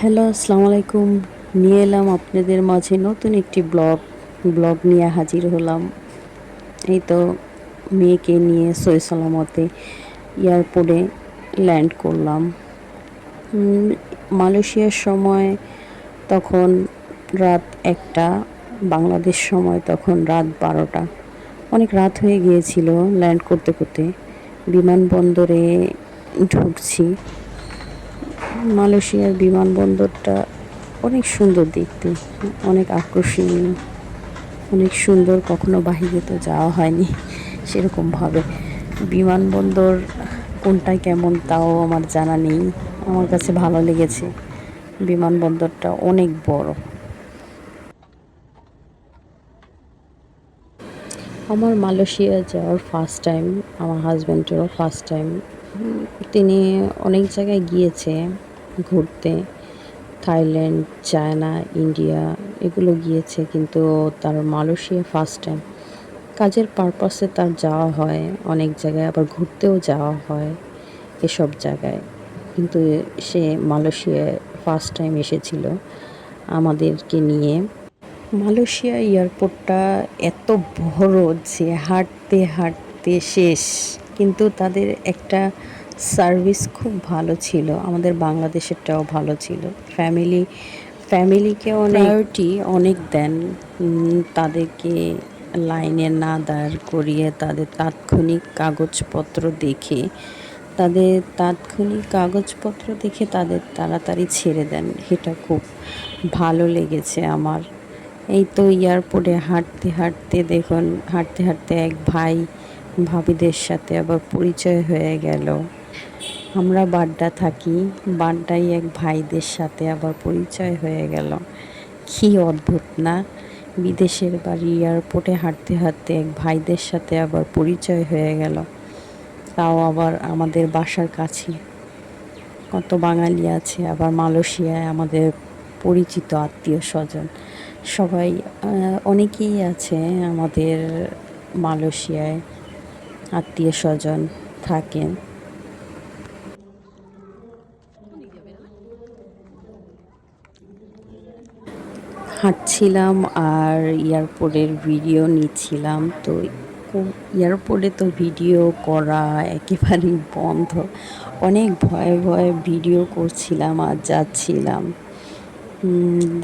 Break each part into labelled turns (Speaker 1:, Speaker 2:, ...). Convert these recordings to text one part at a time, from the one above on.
Speaker 1: Hello আসসালামু আলাইকুম নিয়ে এলাম আপনাদের মাঝে নতুন একটি ব্লগ। ব্লগ নিয়ে হাজির হলাম। এই তো মেয়েকে নিয়ে সই সালামতে এয়ারপোর্টে ল্যান্ড করলাম। মালয়েশিয়ার সময় তখন রাত একটা, বাংলাদেশ সময় তখন রাত বারোটা। অনেক রাত হয়ে গিয়েছিল ল্যান্ড করতে করতে। বিমানবন্দরে ঢুকছি। মালয়েশিয়ার বিমানবন্দরটা অনেক সুন্দর দেখতে, অনেক আকর্ষণীয়, অনেক সুন্দর, কখনো বাহিরে তো যাওয়া হয়নি সেরকমভাবে বিমানবন্দর কোনটা কেমন তাও আমার জানা নেই, আমার কাছে ভালো লেগেছে। বিমানবন্দরটা অনেক বড়। আমার মালয়েশিয়া যাওয়ার ফার্স্ট টাইম আমার হাজব্যান্ডেরও ফার্স্ট টাইম তিনি অনেক জায়গায় গিয়েছে। ঘুরতে। থাইল্যান্ড, চায়না, ইন্ডিয়া এগুলো গিয়েছে কিন্তু তার মালয়েশিয়া ফার্স্ট টাইম কাজের পারপাসে তার যাওয়া হয়, অনেক জায়গায় আবার ঘুরতেও যাওয়া হয় এসব জায়গায়। কিন্তু সে মালয়েশিয়ায় ফার্স্ট টাইম এসেছিল আমাদেরকে নিয়ে। মালয়েশিয়া এয়ারপোর্টটা এত বড় যে হাঁটতে হাঁটতে শেষ। কিন্তু তাদের একটা সার্ভিস খুব ভালো ছিল আমাদের বাংলাদেশেরটাও ভালো ছিল। ফ্যামিলি ফ্যামিলিকে অনেক প্রায়োরিটি অনেক দেন তাদেরকে লাইনে না দাঁড় করিয়ে তাদের তাৎক্ষণিক কাগজপত্র দেখে তাদের তাৎক্ষণিক কাগজপত্র দেখে তাদের তাড়াতাড়ি ছেড়ে দেন। এটা খুব ভালো লেগেছে আমার। এই তো এয়ারপোর্টে হাঁটতে হাঁটতে দেখুন হাঁটতে হাঁটতে এক ভাই ভাবিদের সাথে আবার পরিচয় হয়ে গেল। আমরা বাড্ডা থাকি, বাড্ডাই এক ভাইদের সাথে আবার পরিচয় হয়ে গেল। কি অদ্ভুত না? বিদেশের বাড়ি, এয়ারপোর্টে হাঁটতে হাঁটতে এক ভাইদের সাথে আবার পরিচয় হয়ে গেল। তাও আবার আমাদের বাসার কাছে। কত বাঙালি আছে, আবার মালয়েশিয়ায় আমাদের পরিচিত আত্মীয় স্বজন। সবাই অনেকেই আছে আমাদের মালয়েশিয়ায় আত্মীয় স্বজন থাকেন। হাঁটছিলাম আর এয়ারপোর্টের ভিডিও নিচ্ছিলাম। তো এয়ারপোর্টে তো ভিডিও করা একেবারেই বন্ধ। অনেক ভয়ে ভয়ে ভিডিও করছিলাম আর যাচ্ছিলাম।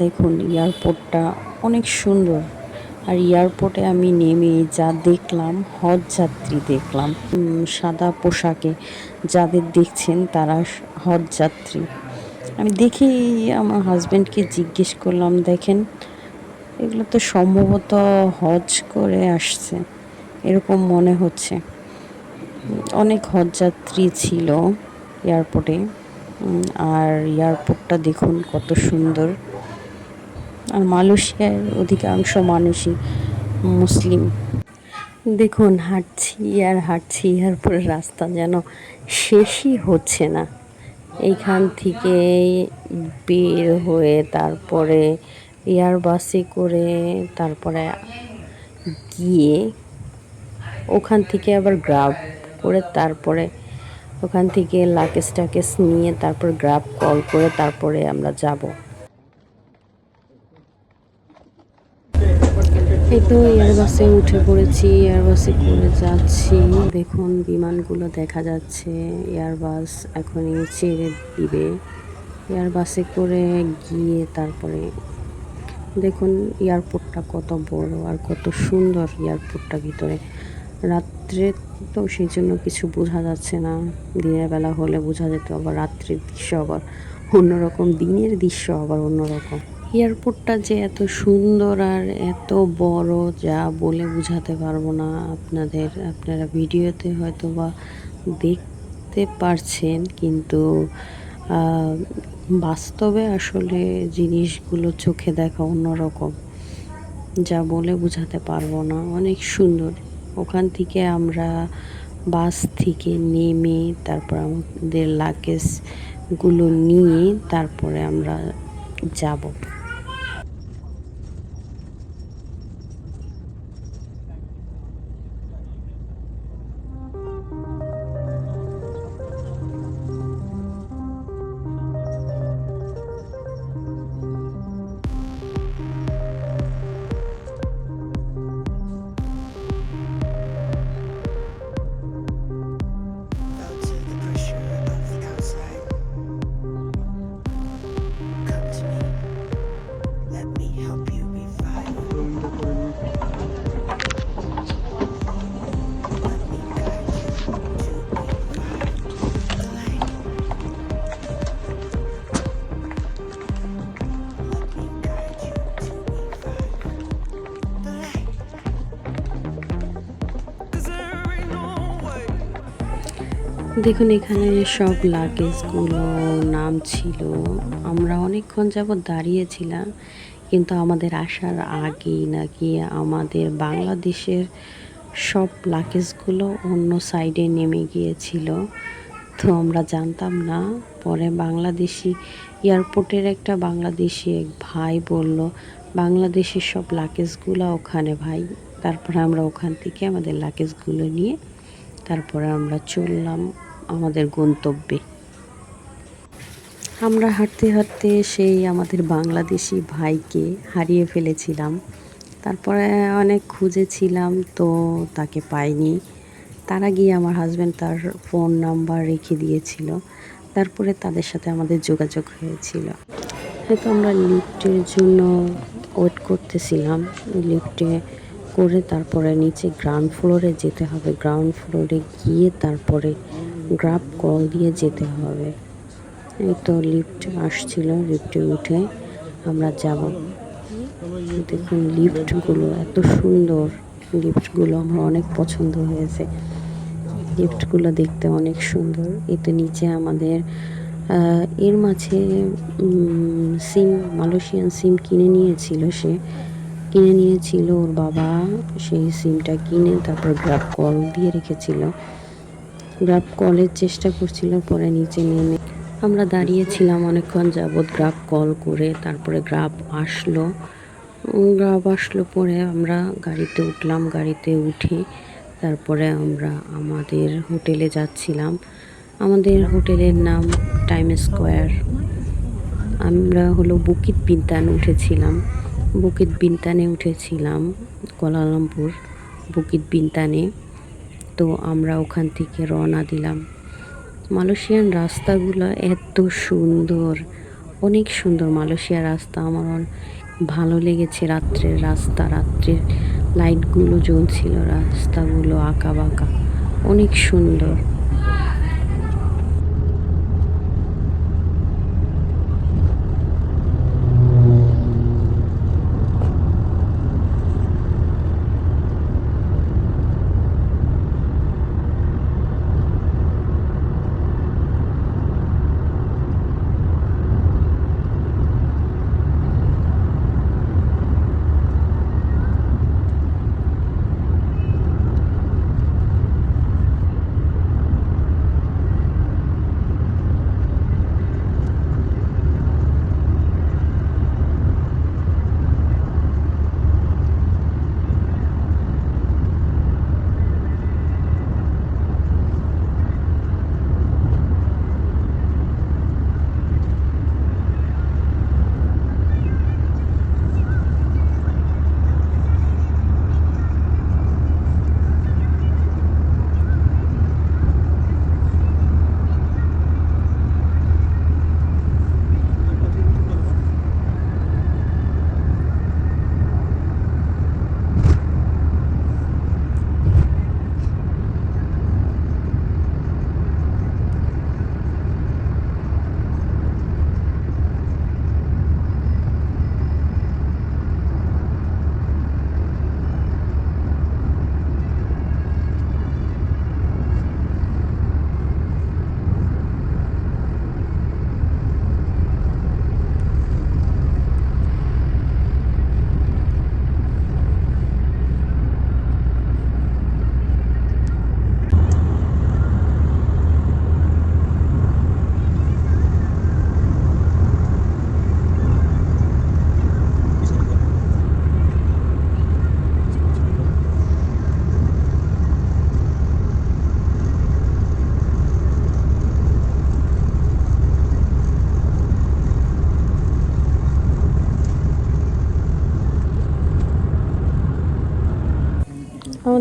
Speaker 1: দেখুন, এয়ারপোর্টটা অনেক সুন্দর। আর এয়ারপোর্টে আমি নেমে যা দেখলাম হজ যাত্রী দেখলাম সাদা পোশাকে যাদের দেখছেন তারা হজ যাত্রী আমি দেখি আমার হাজব্যান্ডকে জিজ্ঞেস করলাম, দেখেন, এগুলো তো সম্ভবত হজ করে আসছে। এরকম মনে হচ্ছে। অনেক হজযাত্রী ছিল এয়ারপোর্টে। আর এয়ারপোর্টটা দেখুন কত সুন্দর। আর মালয়েশিয়ার অধিকাংশ মানুষই মুসলিম। দেখুন, হাঁটছি আর হাঁটছি এয়ারপোর্টের রাস্তা যেন শেষই হচ্ছে না। এইখান থেকে বের হয়ে তারপরে এয়ার বাসে করে তারপরে গিয়ে ওখান থেকে আবার গ্রাব করে তারপরে ওখান থেকে লাকেজ টাকেজ নিয়ে তারপর গ্রাব কল করে তারপরে আমরা যাব। এই তো এয়ারবাসে উঠে পড়েছি এয়ারবাসে করে যাচ্ছি। দেখুন, বিমানগুলো দেখা যাচ্ছে। এয়ারবাস এখনই ছেড়ে দিবে। এয়ারবাসে করে গিয়ে তারপরে দেখুন এয়ারপোর্টটা কত বড় আর কত সুন্দর এয়ারপোর্টটা ভিতরে। রাত্রে তো সেই জন্য কিছু বোঝা যাচ্ছে না। দিনের বেলা হলে বোঝা যেত আবার রাত্রির দৃশ্য আবার অন্যরকম, দিনের দৃশ্য আবার অন্যরকম। এয়ারপোর্টটা যে এত সুন্দর আর এত বড় যা বলে বোঝাতে পারব না আপনাদের। আপনারা ভিডিওতে হয়তো বা দেখতে পারছেন, কিন্তু বাস্তবে আসলে জিনিসগুলো চোখে দেখা অন্যরকম। যা বলে বোঝাতে পারব না। অনেক সুন্দর। ওখান থেকে আমরা বাস থেকে নেমে তারপর আমাদের লাগেজগুলো নিয়ে তারপরে আমরা যাব। দেখুন, এখানে সব লাগেজগুলো নাম ছিল। আমরা অনেকক্ষণ যাবৎ দাঁড়িয়েছিলাম, কিন্তু আমাদের আসার আগেই নাকি আমাদের বাংলাদেশের সব লাগেজগুলো অন্য সাইডে নেমে গিয়েছিল। তো আমরা জানতাম না, পরে বাংলাদেশি এয়ারপোর্টের একটা বাংলাদেশি এক ভাই বলল, বাংলাদেশের সব লাগেজগুলো ওখানে ভাই। তারপরে আমরা ওখান থেকে আমাদের লাগেজগুলো নিয়ে তারপরে আমরা চললাম আমাদের গন্তব্যে। আমরা হাঁটতে হাঁটতে সেই আমাদের বাংলাদেশি ভাইকে হারিয়ে ফেলেছিলাম। তারপরে অনেক খুঁজেছিলাম তো তাকে পাইনি। তার আগে আমার হাজব্যান্ড তার ফোন নাম্বার রেখে দিয়েছিল। তারপরে তাদের সাথে আমাদের যোগাযোগ হয়েছিল। হয়তো আমরা লিফটের জন্য ওয়েট করতেছিলাম। লিফটে করে তারপরে নিচে গ্রাউন্ড ফ্লোরে যেতে হবে। গ্রাউন্ড ফ্লোরে গিয়ে তারপরে গ্রাফ কল দিয়ে যেতে হবে। এই তো লিফট আসছিল লিফটে উঠে আমরা যাব। দেখুন লিফটগুলো এত সুন্দর। লিফটগুলো আমার অনেক পছন্দ হয়েছে। লিফটগুলো দেখতে অনেক সুন্দর। এতে নিচে আমাদের এর মাঝে সিম মালয়েশিয়ান সিম কিনে নিয়েছিল সে। কিনে নিয়েছিল ওর বাবা। সেই সিমটা কিনে তারপর গ্রাফ কল দিয়ে রেখেছিল। গ্রাফ কলের চেষ্টা করছিল, পরে নিচে নেমে আমরা দাঁড়িয়েছিলাম অনেকক্ষণ যাবৎ গ্রাফ কল করে, তারপরে গ্রাফ আসলো। গ্রাফ আসলো পরে আমরা গাড়িতে উঠলাম, গাড়িতে উঠে তারপরে আমরা আমাদের হোটেলে যাচ্ছিলাম। আমাদের হোটেলের নাম টাইম স্কোয়ার আমরা হলো বুকিত বিদ্যান উঠেছিলাম। বুকিত বিন্তানে উঠেছিলাম, কোলালামপুর বুকিত বিন্তানে। তো আমরা ওখান থেকে রওনা দিলাম। মালয়েশিয়ান রাস্তাগুলো এত সুন্দর, অনেক সুন্দর মালয়েশিয়ার রাস্তা। আমার ভালো লেগেছে রাত্রের রাস্তা, রাত্রের লাইটগুলো জ্বলছিল, রাস্তাগুলো আঁকা বাঁকা, অনেক সুন্দর।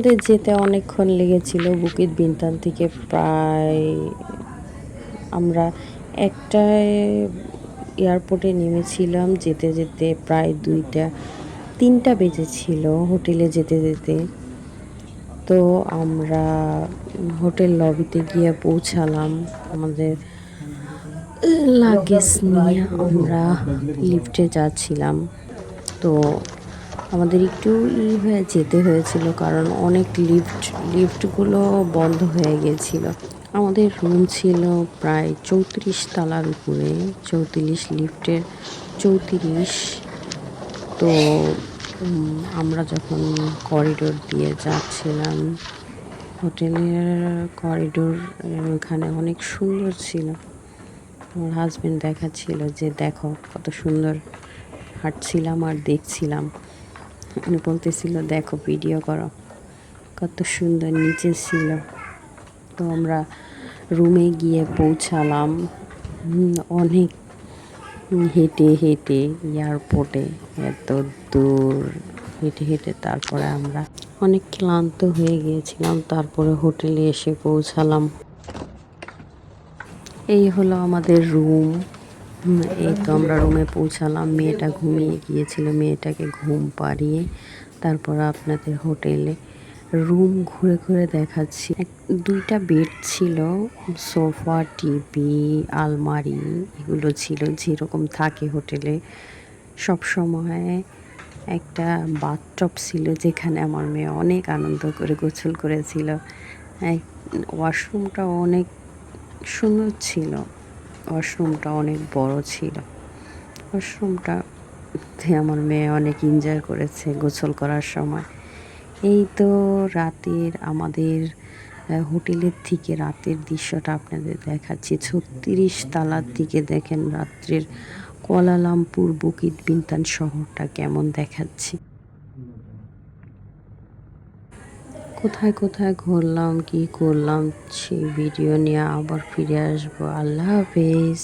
Speaker 1: আমাদের যেতে অনেকক্ষণ লেগেছিল বুকিত বিন্তান থেকে প্রায় আমরা একটায় এয়ারপোর্টে নেমেছিলাম যেতে যেতে প্রায় দুইটা, তিনটা বেজেছিল হোটেলে যেতে যেতে। তো আমরা হোটেল লবিতে গিয়ে পৌঁছালাম। আমাদের লাগেজ নিয়ে আমরা লিফটে যাচ্ছিলাম। তো আমাদের একটু ই হয়ে যেতে হয়েছিল, কারণ অনেক লিফট লিফটগুলো বন্ধ হয়ে গিয়েছিল। আমাদের রুম ছিল প্রায় চৌত্রিশ তালার উপরে, চৌত্রিশ লিফটের চৌত্রিশ। তো আমরা যখন করিডোর দিয়ে যাচ্ছিলাম, হোটেলের করিডোর ওখানে অনেক সুন্দর ছিল। আমার হাজবেন্ড দেখাচ্ছিল যে, দেখো কত সুন্দর হাঁটছিলাম আর দেখছিলাম। উনি বলতেছিল, দেখো ভিডিও করো। কত সুন্দর নিচে ছিল। তো আমরা রুমে গিয়ে পৌঁছালাম। অনেক হেঁটে হেঁটে এয়ারপোর্টে এত দূর। হেঁটে হেঁটে তারপরে আমরা অনেক ক্লান্ত হয়ে গিয়েছিলাম। তারপরে হোটেলে এসে পৌঁছালাম। এই হলো আমাদের রুম এই তো আমরা রুমে পৌঁছালাম। মেয়েটা ঘুমিয়ে গিয়েছিল। মেয়েটাকে ঘুম পাড়িয়ে তারপর আপনাদের হোটেলে রুম ঘুরে ঘুরে দেখাচ্ছি। দুইটা বেড ছিল। সোফা, টিভি, আলমারি এগুলো ছিল যেরকম থাকে হোটেলে। সব সময় একটা বাথটপ ছিল যেখানে আমার মেয়ে অনেক আনন্দ করে গোসল করেছিল। ওয়াশরুমটা অনেক সুন্দর ছিল। ওয়াশরুমটা অনেক বড় ছিল। ওয়াশরুমটা আমার মেয়ে অনেক এনজয় করেছে গোসল করার সময়। এই তো রাতের আমাদের হোটেলের থেকে রাতের দৃশ্যটা আপনাদের দেখাচ্ছি। ছত্রিশ তালার দিকে দেখেন রাত্রের কোয়ালালামপুর বুকিত বিন্তান শহরটা কেমন দেখাচ্ছি। কোথায় কোথায় ঘুরলাম কি করলাম সেই ভিডিও নিয়ে আবার ফিরে আসব। আল্লাহ হাফেজ।